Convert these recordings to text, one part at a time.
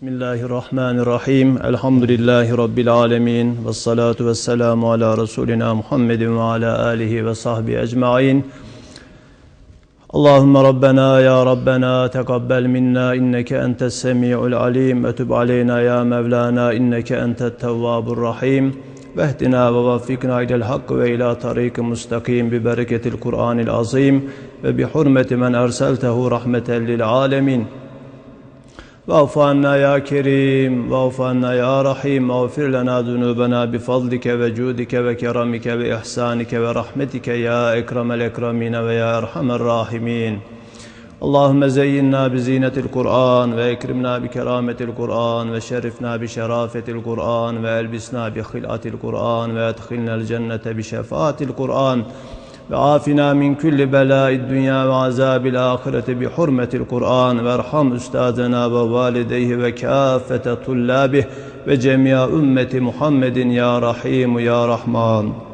Bismillahirrahmanirrahim. Elhamdülillahi Rabbil alemin. Ve salatu ve selamu ala Resulina Muhammedin ve ala alihi ve sahbihi ecma'in. Allahümme Rabbena ya Rabbena tekabbel minna inneke entes semi'ul alim ve tub aleyna ya Mevlana inneke entet tevvabur rahim. Vehdina ve vaffikna ilel hak ve ila tariqi mustakim bi bereketil Kur'anil azim ve واعف عنا يا كريم واعف عنا يا رحيم واغفر لنا ذنوبنا بفضلك وجودك وكرمك وإحسانك ورحمتك يا أكرم الأكرمين ويا أرحم الراحمين. اللهم زينا بزينة القرآن وأكرمنا بكرامة القرآن وشرفنا بشرافة القرآن وألبسنا بخلعة القرآن وأدخلنا الجنة بشفاعة القرآن. ve afina min kulli belâid dünya ve azâbil ahirete bi hurmetil Kur'an ve erham üstazena ve valideyhi ve kâfete tullâbih ve cemiya ümmeti Muhammedin ya Rahim ya Rahman.''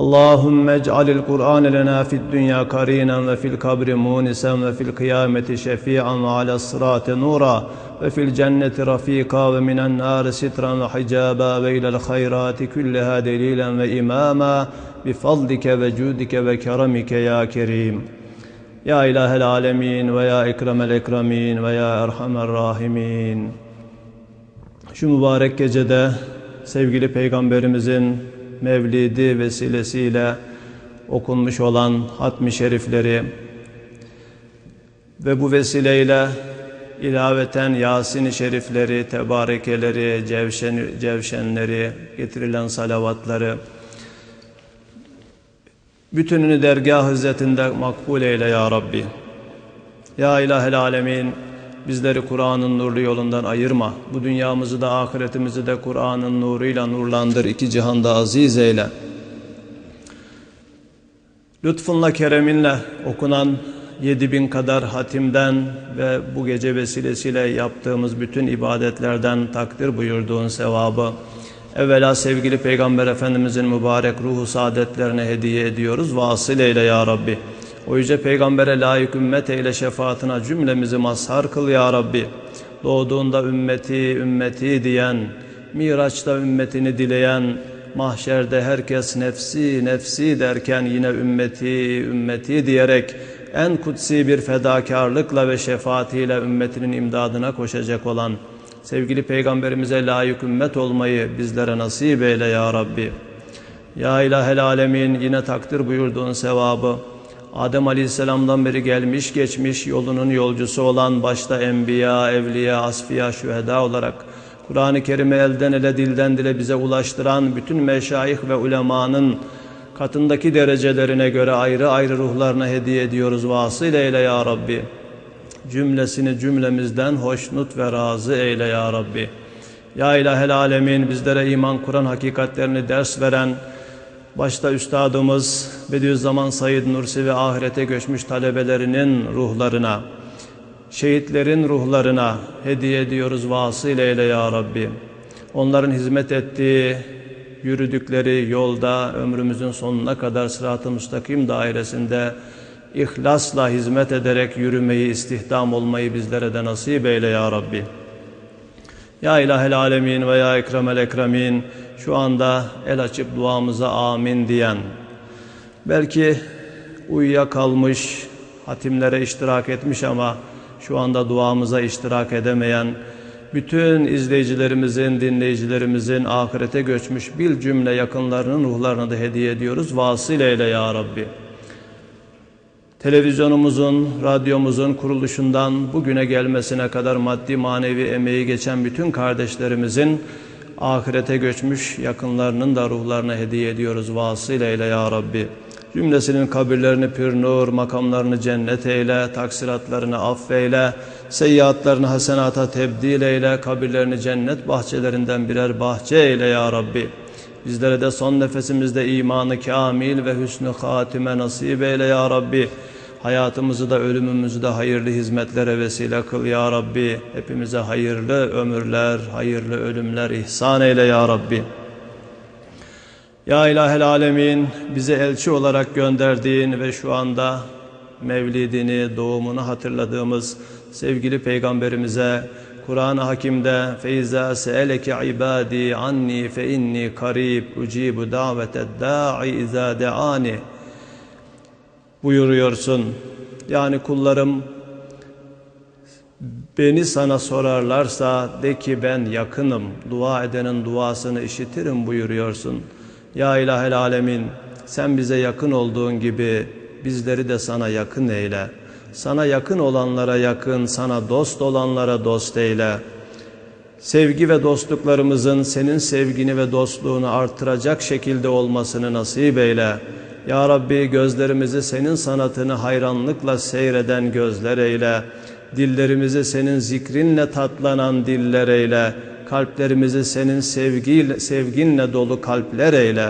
اللهم اجعل القرآن لنا في الدنيا قرينا وفي القبر مونسا وفي القيامة شفيعا وعلى الصراط نورا وفي الجنة رفيقا ومن النار سترا وحجابا وإلى الخيرات كلها دليلا وإماما بفضلك وجودك وكرمك يا كريم يا إله العالمين ويا إكرم الإكرمين ويا أرحم الراحمين Şu mübarek gecede sevgili Peygamberimizin mevlidi vesilesiyle okunmuş olan hatmi şerifleri ve bu vesileyle ilaveten Yasin-i şerifleri, tebarekeleri, cevşen, cevşenleri, getirilen salavatları, bütününü dergah hizmetinde makbul eyle ya Rabbi. Ya ilahel alemin, bizleri Kur'an'ın nurlu yolundan ayırma. Bu dünyamızı da ahiretimizi de Kur'an'ın nuruyla nurlandır. iki cihanda aziz eyle. Lütfunla, kereminle okunan yedi bin kadar hatimden ve bu gece vesilesiyle yaptığımız bütün ibadetlerden takdir buyurduğun sevabı, evvela sevgili Peygamber Efendimizin mübarek ruhu saadetlerine hediye ediyoruz. Vasıl eyle ya Rabbi. O yüce peygambere layık ümmet eyle şefaatine cümlemizi mazhar kıl ya Rabbi. Doğduğunda ümmeti, ümmeti diyen, Miraç'ta ümmetini dileyen, mahşerde herkes nefsi, nefsi derken yine ümmeti, ümmeti diyerek en kutsi bir fedakarlıkla ve şefaatiyle ümmetinin imdadına koşacak olan sevgili peygamberimize layık ümmet olmayı bizlere nasip eyle ya Rabbi. Ya ilahel alemin yine takdir buyurduğun sevabı, Adem Aleyhisselam'dan beri gelmiş geçmiş yolunun yolcusu olan başta enbiya, evliya, asfiya, şüheda olarak Kur'an-ı Kerim'i elden ele dilden dile bize ulaştıran bütün meşayih ve ulemanın katındaki derecelerine göre ayrı ayrı ruhlarına hediye ediyoruz. Vasıl eyle ya Rabbi. Cümlesini cümlemizden hoşnut ve razı eyle ya Rabbi. Ya ilahel alemin bizlere iman Kur'an hakikatlerini ders veren, Başta Üstadımız Bediüzzaman Said Nursi ve ahirete göçmüş talebelerinin ruhlarına, şehitlerin ruhlarına hediye ediyoruz vasıl eyle ya Rabbi. Onların hizmet ettiği, yürüdükleri yolda ömrümüzün sonuna kadar sırat-ı müstakim dairesinde ihlasla hizmet ederek yürümeyi, istihdam olmayı bizlere de nasip eyle ya Rabbi. Ya ilahel alemin ve ya ekremel ekremin şu anda el açıp duamıza amin diyen belki uyuyakalmış hatimlere iştirak etmiş ama şu anda duamıza iştirak edemeyen bütün izleyicilerimizin, dinleyicilerimizin ahirete göçmüş bir cümle yakınlarının ruhlarını da hediye ediyoruz. Vasıl eyle ya Rabbi. Televizyonumuzun, radyomuzun kuruluşundan bugüne gelmesine kadar maddi manevi emeği geçen bütün kardeşlerimizin ahirete göçmüş yakınlarının da ruhlarına hediye ediyoruz. Vasıl eyle ya Rabbi. Cümlesinin kabirlerini pür nur, makamlarını cennet eyle, taksiratlarını affeyle, seyyiatlarını hasenata tebdil eyle, kabirlerini cennet bahçelerinden birer bahçe eyle ya Rabbi. Bizlere de son nefesimizde imanı kamil ve hüsnü hatime nasip eyle ya Rabbi. Hayatımızı da ölümümüzü de hayırlı hizmetlere vesile kıl ya Rabbi. Hepimize hayırlı ömürler, hayırlı ölümler ihsan eyle ya Rabbi. Ya ilahel alemin bize elçi olarak gönderdiğin ve şu anda mevlidini, doğumunu hatırladığımız sevgili peygamberimize Kur'an-ı Hakim'de feiza seeleke ibadi anni fe inni karib ucibu daveted da'i iza deani buyuruyorsun. Yani kullarım beni sana sorarlarsa de ki ben yakınım, dua edenin duasını işitirim buyuruyorsun. Ya ilahel alemin sen bize yakın olduğun gibi bizleri de sana yakın eyle. Sana yakın olanlara yakın, sana dost olanlara dost eyle. Sevgi ve dostluklarımızın senin sevgini ve dostluğunu artıracak şekilde olmasını nasip eyle. Ya Rabbi gözlerimizi senin sanatını hayranlıkla seyreden gözler eyle. Dillerimizi senin zikrinle tatlanan diller eyle. Kalplerimizi senin sevgiyle, sevginle dolu kalpler eyle.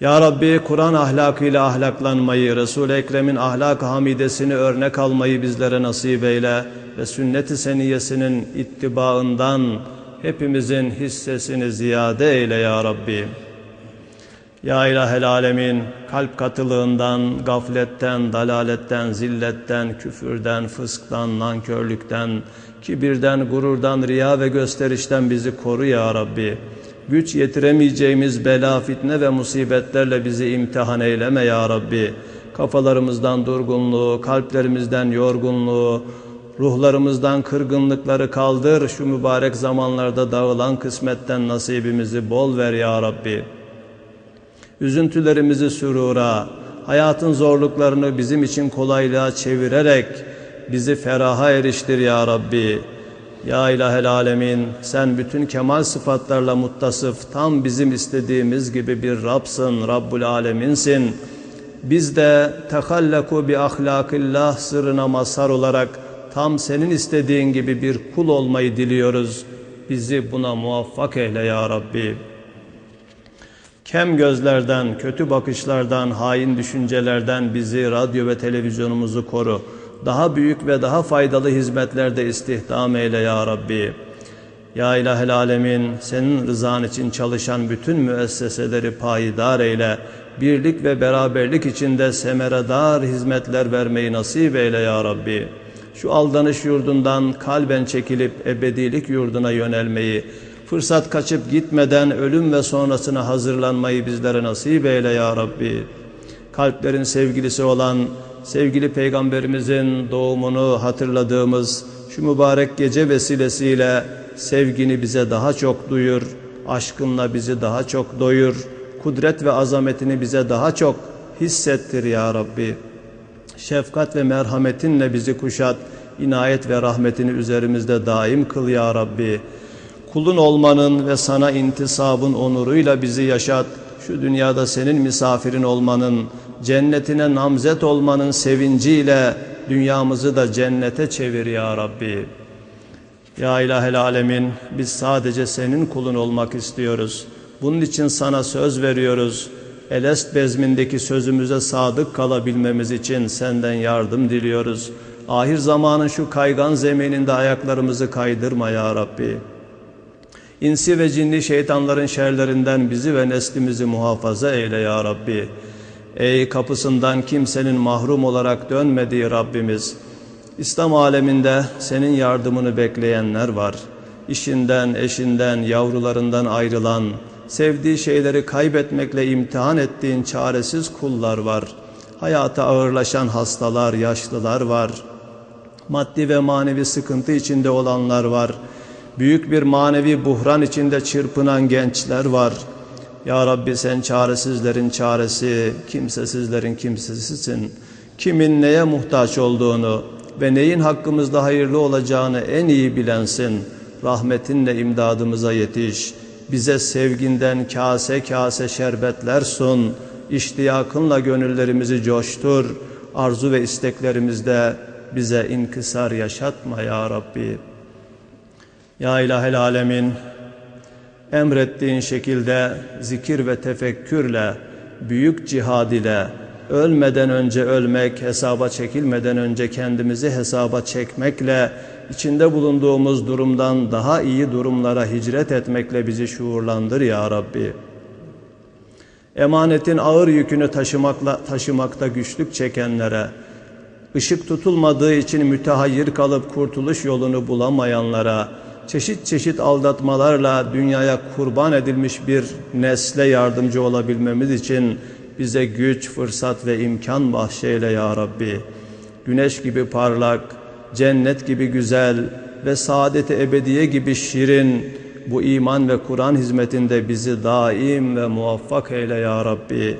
Ya Rabbi Kur'an ahlakıyla ahlaklanmayı, Resul-i Ekrem'in ahlak hamidesini örnek almayı bizlere nasip eyle ve sünnet-i seniyesinin ittibaından hepimizin hissesini ziyade eyle ya Rabbi. Ya ilahel alemin kalp katılığından, gafletten, dalaletten, zilletten, küfürden, fısktan, nankörlükten, kibirden, gururdan, riya ve gösterişten bizi koru ya Rabbi. Güç yetiremeyeceğimiz bela, fitne ve musibetlerle bizi imtihan eyleme ya Rabbi. Kafalarımızdan durgunluğu, kalplerimizden yorgunluğu, ruhlarımızdan kırgınlıkları kaldır. Şu mübarek zamanlarda dağılan kısmetten nasibimizi bol ver ya Rabbi. Üzüntülerimizi sürura, hayatın zorluklarını bizim için kolaylığa çevirerek bizi feraha eriştir ya Rabbi. Ya ilahel alemin sen bütün kemal sıfatlarla muttasıf tam bizim istediğimiz gibi bir Rabsın, Rabbul aleminsin. Biz de tehallaku bi ahlakillah sırrına mazhar olarak tam senin istediğin gibi bir kul olmayı diliyoruz. Bizi buna muvaffak eyle ya Rabbi. Kem gözlerden, kötü bakışlardan, hain düşüncelerden bizi, radyo ve televizyonumuzu koru. Daha büyük ve daha faydalı hizmetlerde istihdam eyle ya Rabbi. Ya ilahel alemin, senin rızan için çalışan bütün müesseseleri payidar eyle. Birlik ve beraberlik içinde semeredar hizmetler vermeyi nasip eyle ya Rabbi. Şu aldanış yurdundan kalben çekilip ebedilik yurduna yönelmeyi, fırsat kaçıp gitmeden ölüm ve sonrasına hazırlanmayı bizlere nasip eyle ya Rabbi. Kalplerin sevgilisi olan sevgili peygamberimizin doğumunu hatırladığımız şu mübarek gece vesilesiyle sevgini bize daha çok duyur, aşkınla bizi daha çok doyur, kudret ve azametini bize daha çok hissettir ya Rabbi. Şefkat ve merhametinle bizi kuşat, inayet ve rahmetini üzerimizde daim kıl ya Rabbi. Kulun olmanın ve sana intisabın onuruyla bizi yaşat. Şu dünyada senin misafirin olmanın, cennetine namzet olmanın sevinciyle dünyamızı da cennete çevir ya Rabbi. Ya ilahel alemin biz sadece senin kulun olmak istiyoruz. Bunun için sana söz veriyoruz. Elest bezmindeki sözümüze sadık kalabilmemiz için senden yardım diliyoruz. Ahir zamanın şu kaygan zemininde ayaklarımızı kaydırma ya Rabbi. İnsi ve cinli şeytanların şerlerinden bizi ve neslimizi muhafaza eyle ya Rabbi. Ey kapısından kimsenin mahrum olarak dönmediği Rabbimiz. İslam aleminde senin yardımını bekleyenler var. İşinden, eşinden, yavrularından ayrılan, sevdiği şeyleri kaybetmekle imtihan ettiğin çaresiz kullar var. Hayata ağırlaşan hastalar, yaşlılar var. Maddi ve manevi sıkıntı içinde olanlar var. Büyük bir manevi buhran içinde çırpınan gençler var. Ya Rabbi sen çaresizlerin çaresi, kimsesizlerin kimsesisin. Kimin neye muhtaç olduğunu ve neyin hakkımızda hayırlı olacağını en iyi bilensin. Rahmetinle imdadımıza yetiş. Bize sevginden kase kase şerbetler sun. İştiyakınla gönüllerimizi coştur. Arzu ve isteklerimizde bize inkısar yaşatma ya Rabbi. Ya ilahel alemin emrettiğin şekilde zikir ve tefekkürle, büyük cihad ile ölmeden önce ölmek, hesaba çekilmeden önce kendimizi hesaba çekmekle, içinde bulunduğumuz durumdan daha iyi durumlara hicret etmekle bizi şuurlandır ya Rabbi. Emanetin ağır yükünü taşımakla, taşımakta güçlük çekenlere, Işık tutulmadığı için mütehayyir kalıp kurtuluş yolunu bulamayanlara, çeşit çeşit aldatmalarla dünyaya kurban edilmiş bir nesle yardımcı olabilmemiz için bize güç, fırsat ve imkan bahşeyle ya Rabbi. Güneş gibi parlak, cennet gibi güzel ve saadet-i ebediye gibi şirin bu iman ve Kur'an hizmetinde bizi daim ve muvaffak eyle ya Rabbi.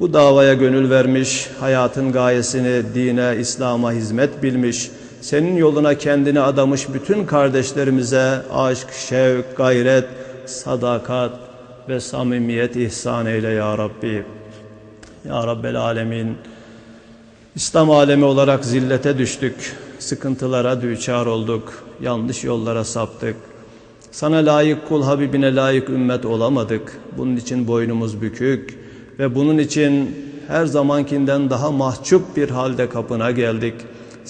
Bu davaya gönül vermiş, hayatın gayesini dine, İslam'a hizmet bilmiş, senin yoluna kendini adamış bütün kardeşlerimize aşk, şevk, gayret, sadakat ve samimiyet ihsan eyle ya Rabbi. Ya Rabbel Alemin. İslam alemi olarak zillete düştük, sıkıntılara düçar olduk, yanlış yollara saptık. Sana layık kul Habibine layık ümmet olamadık. Bunun için boynumuz bükük ve bunun için her zamankinden daha mahcup bir halde kapına geldik.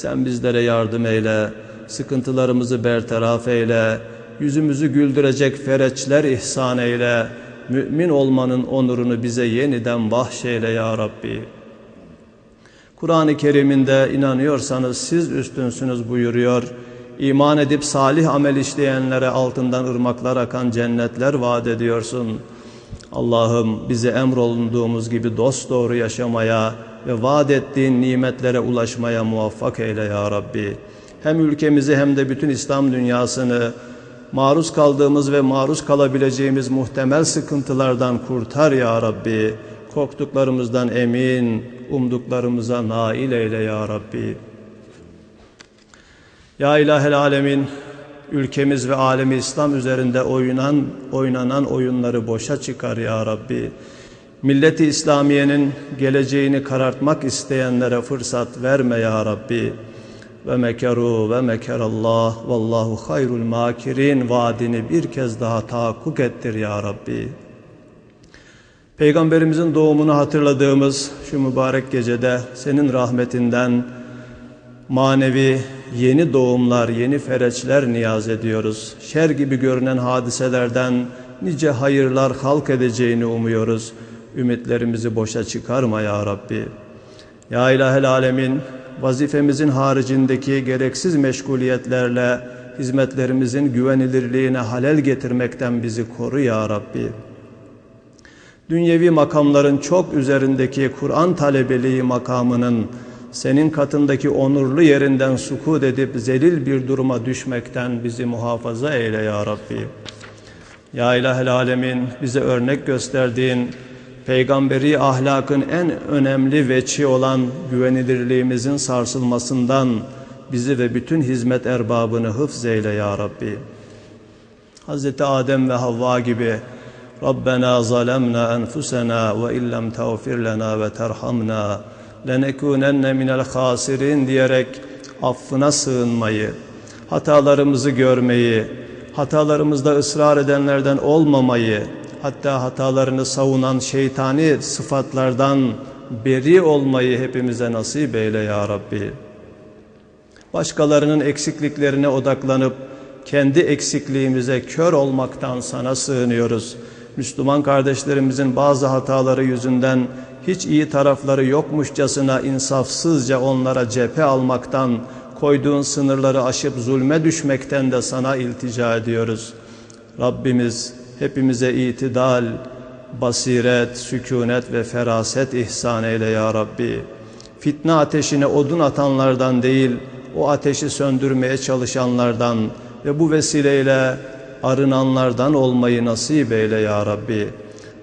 Sen bizlere yardım eyle, sıkıntılarımızı bertaraf eyle, yüzümüzü güldürecek fereçler ihsan eyle, mümin olmanın onurunu bize yeniden bahşeyle ya Rabbi. Kur'an-ı Kerim'inde inanıyorsanız siz üstünsünüz buyuruyor. İman edip salih amel işleyenlere altından ırmaklar akan cennetler vaat ediyorsun. Allah'ım bizi emrolunduğumuz gibi dost doğru yaşamaya ve vaat ettiğin nimetlere ulaşmaya muvaffak eyle ya Rabbi. Hem ülkemizi hem de bütün İslam dünyasını maruz kaldığımız ve maruz kalabileceğimiz muhtemel sıkıntılardan kurtar ya Rabbi. Korktuklarımızdan emin, umduklarımıza nail eyle ya Rabbi. Ya ilahel alemin, ülkemiz ve alemi İslam üzerinde oynan, oynanan oyunları boşa çıkar ya Rabbi. Milleti İslamiye'nin geleceğini karartmak isteyenlere fırsat verme ya Rabbi. Ve mekeru ve mekerallah vallahu hayrul makirin vaadini bir kez daha tahakkuk ettir ya Rabbi. Peygamberimizin doğumunu hatırladığımız şu mübarek gecede senin rahmetinden manevi yeni doğumlar, yeni fereçler niyaz ediyoruz. Şer gibi görünen hadiselerden nice hayırlar halk edeceğini umuyoruz. Ümitlerimizi boşa çıkarma ya Rabbi. Ya ilahel alemin, vazifemizin haricindeki gereksiz meşguliyetlerle hizmetlerimizin güvenilirliğine halel getirmekten bizi koru ya Rabbi. Dünyevi makamların çok üzerindeki Kur'an talebeliği makamının senin katındaki onurlu yerinden sukut edip zelil bir duruma düşmekten bizi muhafaza eyle ya Rabbi. Ya ilahel alemin bize örnek gösterdiğin peygamberi ahlakın en önemli veçi olan güvenilirliğimizin sarsılmasından bizi ve bütün hizmet erbabını hıfz eyle ya Rabbi. Hz. Adem ve Havva gibi Rabbena zalemna enfusena ve illem tağfir lena ve terhamna lenekunenne minel hasirin diyerek affına sığınmayı, hatalarımızı görmeyi, hatalarımızda ısrar edenlerden olmamayı, hatta hatalarını savunan şeytani sıfatlardan beri olmayı hepimize nasip eyle ya Rabbi. Başkalarının eksikliklerine odaklanıp kendi eksikliğimize kör olmaktan sana sığınıyoruz. Müslüman kardeşlerimizin bazı hataları yüzünden hiç iyi tarafları yokmuşçasına insafsızca onlara cephe almaktan, koyduğun sınırları aşıp zulme düşmekten de sana iltica ediyoruz. Rabbimiz hepimize itidal, basiret, sükunet ve feraset ihsan eyle ya Rabbi. Fitne ateşine odun atanlardan değil, o ateşi söndürmeye çalışanlardan ve bu vesileyle arınanlardan olmayı nasip eyle ya Rabbi.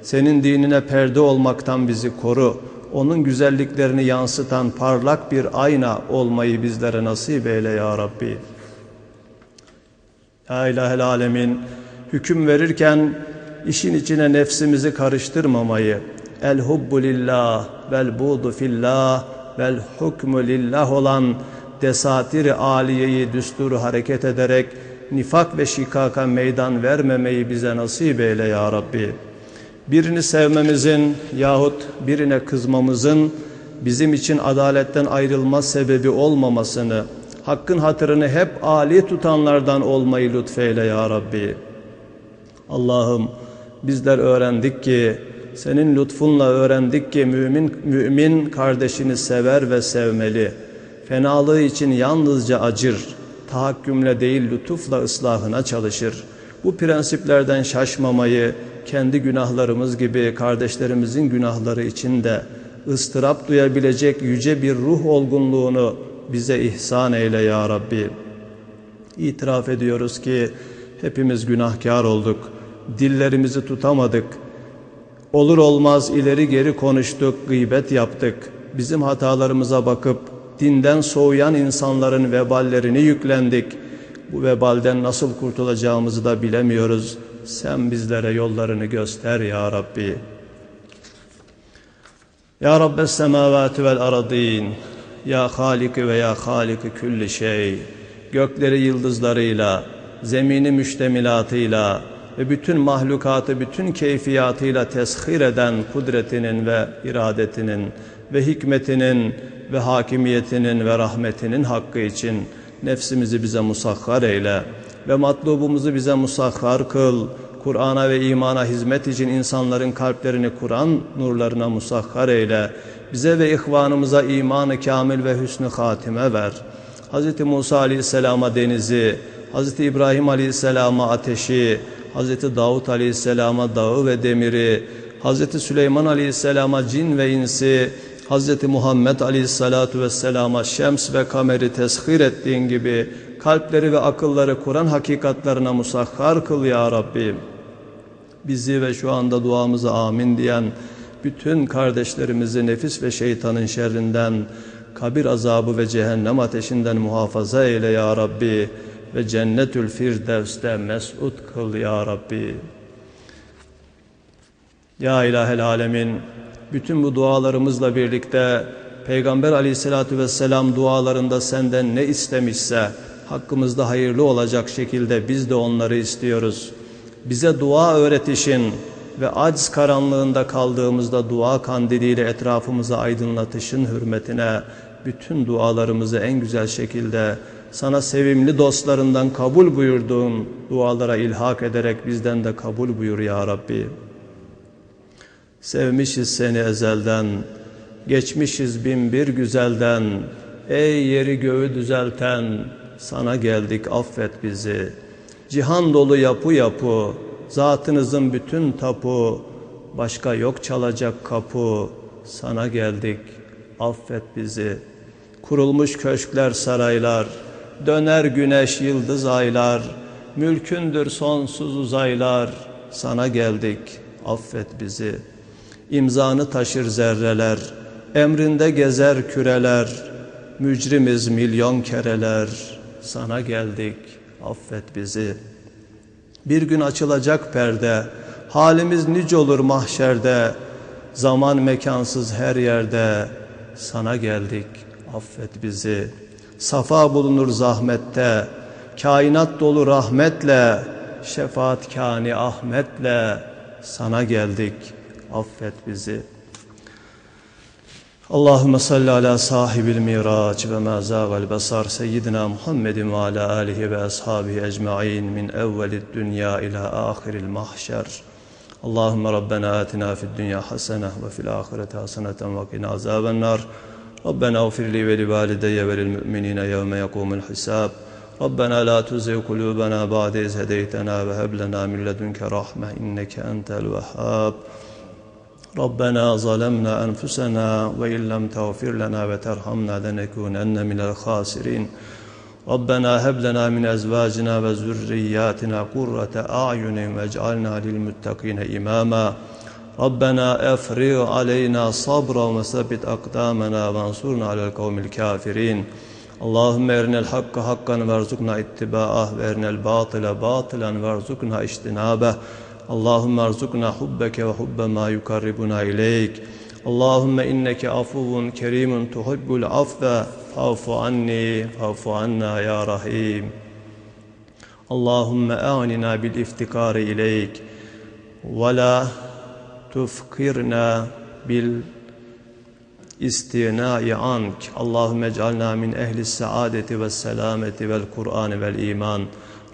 Senin dinine perde olmaktan bizi koru. Onun güzelliklerini yansıtan parlak bir ayna olmayı bizlere nasip eyle ya Rabbi. Ya ilahel alemin hüküm verirken işin içine nefsimizi karıştırmamayı el hubbu lillah vel budu fillah vel hukmu lillah olan desatiri aliyeyi düsturu hareket ederek nifak ve şikaka meydan vermemeyi bize nasip eyle ya Rabbi. Birini sevmemizin yahut birine kızmamızın bizim için adaletten ayrılma sebebi olmamasını, hakkın hatırını hep âli tutanlardan olmayı lütfeyle ya Rabbi. Allah'ım bizler öğrendik ki, senin lütfunla öğrendik ki mümin, mümin kardeşini sever ve sevmeli. fenalığı için yalnızca acır, tahakkümle değil lütufla ıslahına çalışır. Bu prensiplerden şaşmamayı, kendi günahlarımız gibi kardeşlerimizin günahları için de ıstırap duyabilecek yüce bir ruh olgunluğunu bize ihsan eyle ya Rabbi. İtiraf ediyoruz ki hepimiz günahkar olduk. Dillerimizi tutamadık. Olur olmaz ileri geri konuştuk, gıybet yaptık. Bizim hatalarımıza bakıp dinden soğuyan insanların veballerini yüklendik. Bu vebalden nasıl kurtulacağımızı da bilemiyoruz. Sen bizlere yollarını göster ya Rabbi. Ya Rabbes semavati vel aradin. Ya Haliki ve ya Haliki külli şey. Gökleri yıldızlarıyla, zemini müştemilatıyla ve bütün mahlukatı bütün keyfiyatıyla teshir eden kudretinin ve iradetinin ve hikmetinin ve hakimiyetinin ve rahmetinin hakkı için nefsimizi bize musakhar eyle ve matlubumuzu bize musakhar kıl. Kur'an'a ve imana hizmet için insanların kalplerini Kur'an nurlarına musakhar eyle. Bize ve ihvanımıza imanı kamil ve hüsnü hatime ver. Hz. Musa aleyhisselama denizi, Hz. İbrahim aleyhisselama ateşi, Hz. Davut aleyhisselama dağı ve demiri, Hz. Süleyman aleyhisselama cin ve insi, Hz. Muhammed aleyhissalatu vesselama şems ve kameri teshir ettiğin gibi kalpleri ve akılları Kur'an hakikatlarına musahhar kıl ya Rabbi. Bizi ve şu anda duamıza amin diyen bütün kardeşlerimizi nefis ve şeytanın şerrinden, kabir azabı ve cehennem ateşinden muhafaza eyle ya Rabbi ve cennetül firdevste mesut kıl ya Rabbi. Ya ilahel alemin bütün bu dualarımızla birlikte Peygamber aleyhissalatü vesselam dualarında senden ne istemişse hakkımızda hayırlı olacak şekilde biz de onları istiyoruz. Bize dua öğretişin ve aciz karanlığında kaldığımızda dua kandiliyle etrafımızı aydınlatışın hürmetine bütün dualarımızı en güzel şekilde sana sevimli dostlarından kabul buyurduğun dualara ilhak ederek bizden de kabul buyur ya Rabbi. Sevmişiz seni ezelden, geçmişiz bin bir güzelden, ey yeri göğü düzelten, sana geldik affet bizi. Cihan dolu yapı yapı, zatınızın bütün tapu, başka yok çalacak kapı, sana geldik affet bizi. Kurulmuş köşkler saraylar, döner güneş yıldız aylar, mülkündür sonsuz uzaylar, sana geldik affet bizi.'' imzanı taşır zerreler, emrinde gezer küreler, mücrimiz milyon kereler, sana geldik, affet bizi. Bir gün açılacak perde, halimiz nice olur mahşerde, zaman mekansız her yerde, sana geldik, affet bizi. Safa bulunur zahmette, kainat dolu rahmetle, şefaat kani Ahmet'le, sana geldik.'' affet bizi. Allahümme salli ala sahibil miraç ve ma zâgal basar seyyidina Muhammedin ve ala alihi ve ashabihi ecma'in min evvelid dünya ila ahiril mahşer. Allahümme Rabbena atina fid dünya hasene ve fil ahireti haseneten ve qina azaben nar. ربنا اغفر لي ولوالدي وللمؤمنين يوم يقوم الحساب. ربنا لا تزغ قلوبنا بعد إذ هديتنا وهب لنا من لدنك رحمة إنك أنت الوهاب. ربنا ظلمنا أنفسنا وإن لم تغفر لنا وترحمنا لنكونن من الخاسرين. ربنا هب لنا من أزواجنا وذرياتنا قرة أعين واجعلنا للمتقين إماما. ربنا أفرغ علينا صبرا وثبت أقدامنا وانصرنا على القوم الكافرين. اللهم ارنا الحق حقا وارزقنا اتباعه وارنا الباطل باطلا وارزقنا اجتنابه. اللهم ارزقنا حبك وحب ما يقربنا إليك. اللهم إنك عفو كريم تحب العفو. فاعف عني فاعف عنا يا رحيم. اللهم أعننا بالإفتقار إليك. ولا تفقرنا بالاستغناء عنك. اللهم اجعلنا من أهل السعادة والسلامة والقرآن والإيمان.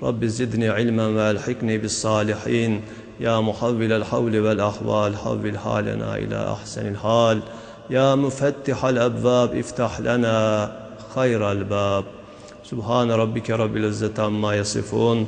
رب زدني علما وألحقني بالصالحين. يا محول الحول والأحوال حول حالنا إلى أحسن الحال. يا مفتح الأبواب افتح لنا خير الباب. سبحان ربك رب العزة عما يصفون.